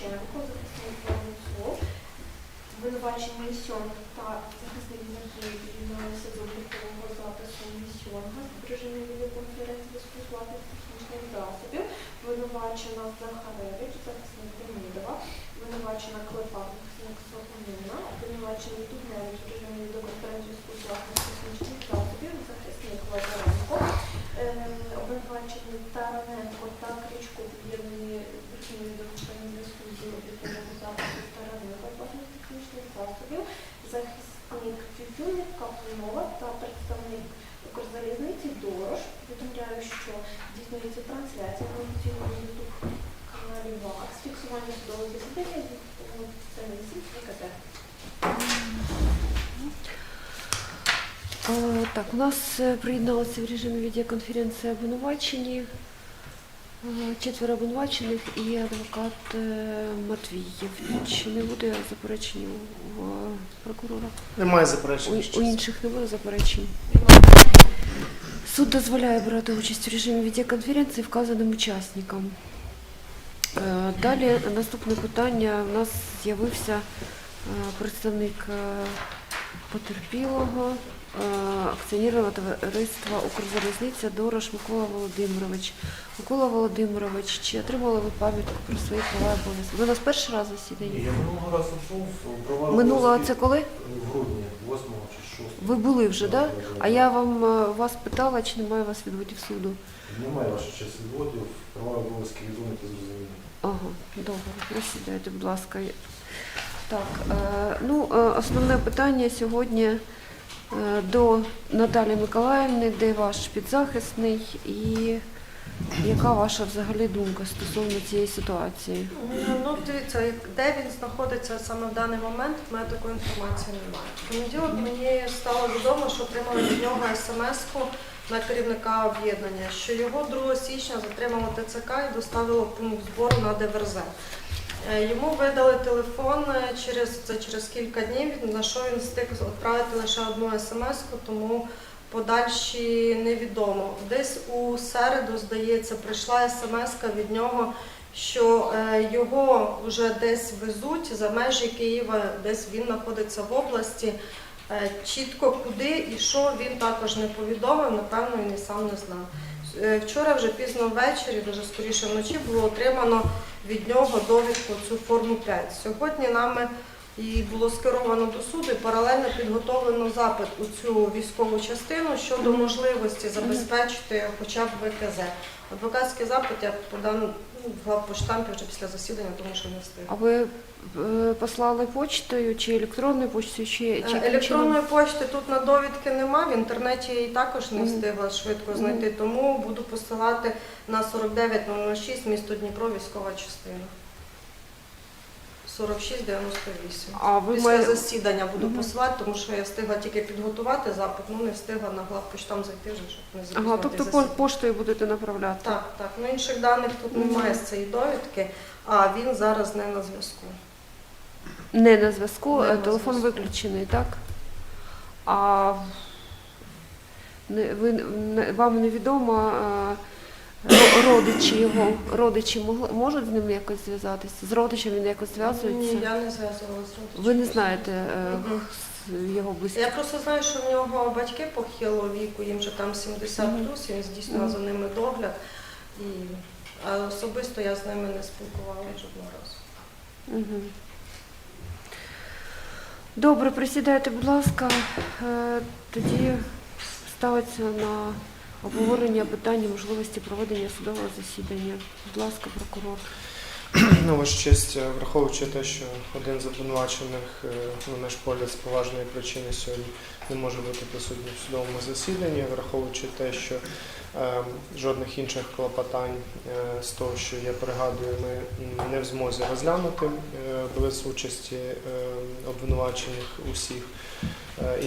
Шевченко, захисник слов. Винувачення Місьонг та захисник Надії підіймалися до облікового запису Місьонга в режимі відеоконференції з власних технічних засобів, винувачена Захаревич, захисник Демидова, обвинувачена Клепа, захисник Соконина, обвинувачений Дубневич в режимі відеоконференції зв'язку з власних технічних засобів, захисник Лазаренко, Ем, обвинувачені Тараненко та Кричко під'єднані верхньої відомчої дискусії об'єктивного запису Тараненко власних технічних засобів, захисник Тютюнник Каплунова та представник Укрзалізниці Дорош. Повідомляю, що здійснюється трансляція на офіційному ютуб каналі ВАКС, фіксування судового засідання станції ВКТ. Е, Так, у нас е, приєдналися в режимі відеоконференції обвинувачені, четверо обвинувачених і адвокат е, Матвієв. Чи не буде заперечень у прокурора? Немає заперечень. у щось. інших не буде заперечень. Суд дозволяє брати участь у режимі відеоконференції вказаним учасникам. Е, Далі наступне питання. У нас з'явився е, представник потерпілого акціонерного товариства Укрзалізниця Дорош Микола Володимирович. Микола Володимирович, чи отримали ви пам'ятку про свої права і обов'язки? Ви у нас перший раз засідання? Я минулого разу був, провалив Минулого це коли? в грудні, 8 чи 6. Ви були вже, так? Да? А я вам е, вас питала, чи немає у вас відводів суду? Немає ваша честь відводів, права і обов'язки відомі та зрозумілі. Ага, добре, присідайте, будь ласка. Так, е, ну, е, основне питання сьогодні е, до Наталі Миколаївни, де ваш підзахисний і яка ваша взагалі думка стосовно цієї ситуації? Ну, дивіться, де він знаходиться саме в даний момент, в мене такої інформації немає. В понеділок мені стало відомо, що отримали від нього смс-ку на керівника об'єднання, що його 2 січня затримало ТЦК і доставило пункт збору на ДВРЗ. Е, Йому видали телефон е, через це через кілька днів, на що він встиг відправити лише одну смс-ку, тому подальші невідомо. Десь у середу, здається, прийшла смс-ка від нього, що е, його вже десь везуть за межі Києва, десь він знаходиться в області. Чітко куди і що він також не повідомив, напевно, він і сам не знав. Е, Вчора вже пізно ввечері, дуже скоріше вночі, було отримано від нього довідку цю форму 5. Сьогодні нами і було скеровано до суду і паралельно підготовлено запит у цю військову частину щодо можливості забезпечити хоча б ВКЗ. Адвокатський запит я подам ну, в главпоштампі вже після засідання, тому що не встиг. А ви е, послали почтою чи електронною почтою, чи, чи Е, чином? Електронної почти тут на довідки нема, в інтернеті я її також не встигла швидко знайти, тому буду посилати на 4906 місто Дніпро, військова частина. 4698. А ви Після має... засідання буду Мгм. посилати, тому що я встигла тільки підготувати запит, ну не встигла на главпоштам зайти вже, щоб не Ага, тобто по- засідання. поштою будете направляти? Так, так. Ну інших даних тут Мгм. немає з цієї довідки, а він зараз не на зв'язку. Не на зв'язку, Не е, на телефон зв'язку. виключений, так? А не, ви, не, вам невідомо е, родичі його, родичі могли, можуть з ним якось зв'язатися? З родичем він якось зв'язується? Ні, я не зв'язувала з родичами. Ви не знаєте е, Мгм. його близьких? Я просто знаю, що в нього батьки похилого віку, їм вже там 70 Мгм. плюс, він здійснював Мгм. за ними догляд. І а особисто я з ними не спілкувалася жодного разу. Угу. Добре, присідайте, будь ласка. Е, Тоді ставиться на обговорення питання можливості проведення судового засідання. Будь ласка, прокурор. Ну, ваша честь, е, враховуючи те, що один з обвинувачених, е, на наш погляд, з поважної причини сьогодні не може бути присутній в судовому засіданні, враховуючи те, що е, жодних інших клопотань е, з того, що я пригадую, ми не в змозі розглянути е, без участі е, обвинувачених усіх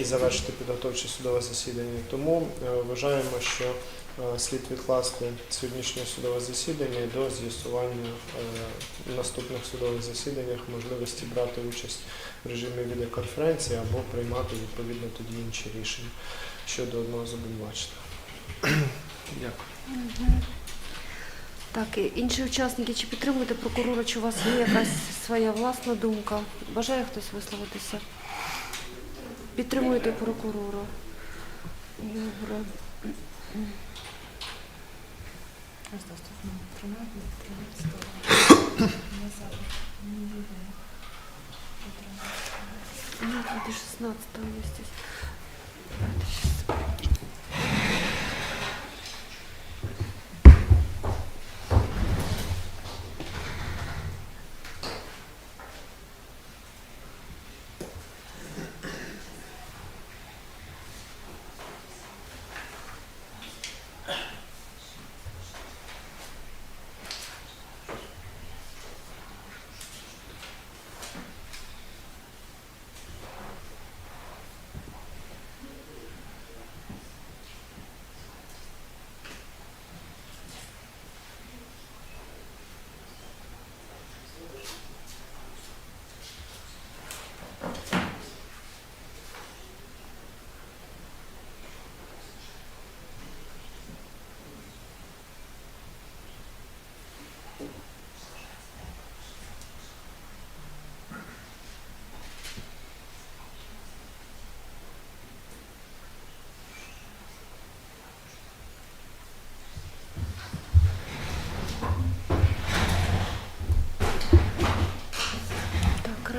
і завершити підготовче судове засідання. Тому е, вважаємо, що е, слід відкласти сьогоднішнє судове засідання до з'ясування е, в наступних судових засіданнях можливості брати участь в режимі відеоконференції або приймати відповідно тоді інші рішення щодо одного з обвинувачених. Дякую. Так, і інші учасники, чи підтримуєте прокурора, чи у вас є якась своя власна думка? Бажає хтось висловитися? Підтримуєте прокурора? Добре. Нет, это 16 есть здесь.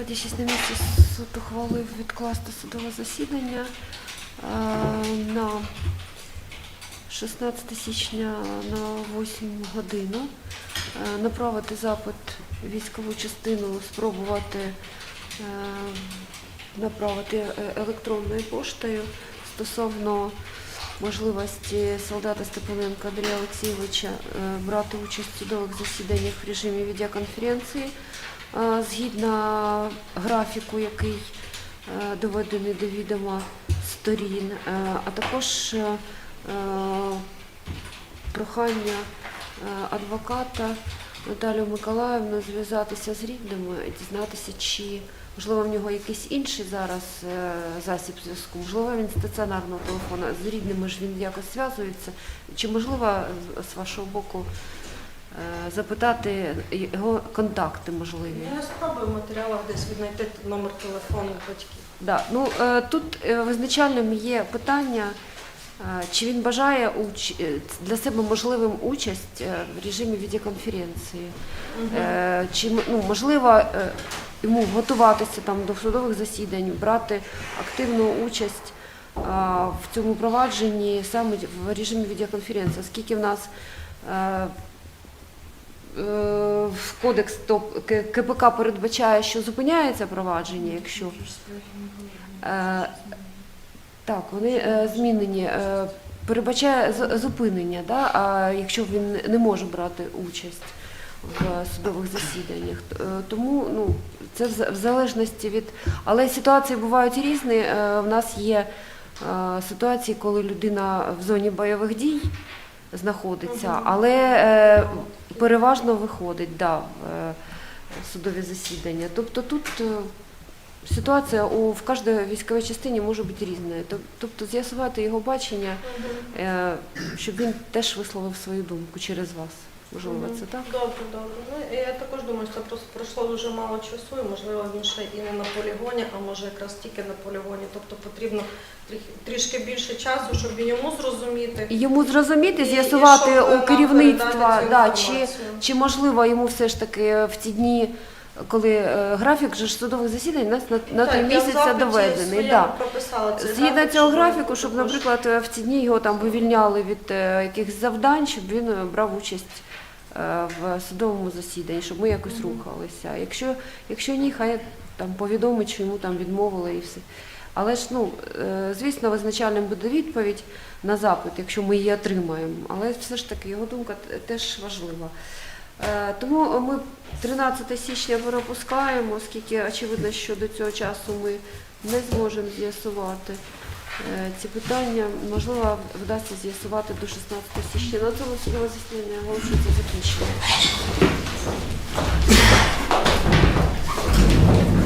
Так, радячись на місці суд ухвалив відкласти судове засідання на 16 січня на 8 годину, направити запит військову частину, спробувати е, направити е, електронною поштою стосовно можливості солдата Степаненка Андрія Олексійовича е, брати участь в судових засіданнях в режимі відеоконференції згідно графіку, який е, доведений до відома сторін, Е, а також е, прохання адвоката Наталію Миколаївну зв'язатися з рідними, дізнатися, чи можливо в нього якийсь інший зараз засіб зв'язку, можливо, він стаціонарного телефону, з рідними ж він якось зв'язується, чи можливо з- вашого боку запитати його контакти можливі? Я спробую в матеріалах десь віднайти номер телефону батьків. Да. Ну, е, тут е, визначальним є питання, е, чи він бажає е, для себе можливим участь е, в режимі відеоконференції. Е, Чи ну, можливо е, йому готуватися там до судових засідань, брати активну участь в цьому провадженні саме в режимі відеоконференції, оскільки в нас е, е, в кодекс то КПК передбачає, що зупиняється провадження, якщо Е, Так, вони е, змінені. Е, Передбачає зупинення, да? а якщо він не може брати участь в судових засіданнях. Е, Тому ну, це в залежності від. Але ситуації бувають різні. Е, В нас є е, ситуації, коли людина в зоні бойових дій знаходиться, але е, переважно виходить да, в е, судові засідання. Тобто тут. е, Ситуація у в кожній військовій частині може бути різною. Тобто з'ясувати його бачення, е, щоб він теж висловив свою думку через вас. Можливо, це так? Добре, добре. Ну я також думаю, що просто пройшло дуже мало часу, і можливо він ще і не на полігоні, а може якраз тільки на полігоні. Тобто потрібно трішки більше часу, щоб і йому зрозуміти. Йому зрозуміти, з'ясувати у керівництва, да, чи, чи можливо йому все ж таки в ті дні, коли е, графік же судових засідань у нас на, на три місяця доведений. Да. Згідно цього графіку, щоб, наприклад, в ці дні його там вивільняли від е, якихось завдань, щоб він е, брав участь в судовому засіданні, щоб ми якось рухалися. Якщо, якщо ні, хай там повідомить, що йому там відмовили і все. Але ж, ну, е, звісно, визначальним буде відповідь на запит, якщо ми її отримаємо. Але все ж таки його думка теж важлива. Е, Тому ми 13 січня пропускаємо, оскільки очевидно, що до цього часу ми не зможемо з'ясувати е, ці питання. Можливо, вдасться з'ясувати до 16 січня. На цьому судове засідання оголошується закінчення.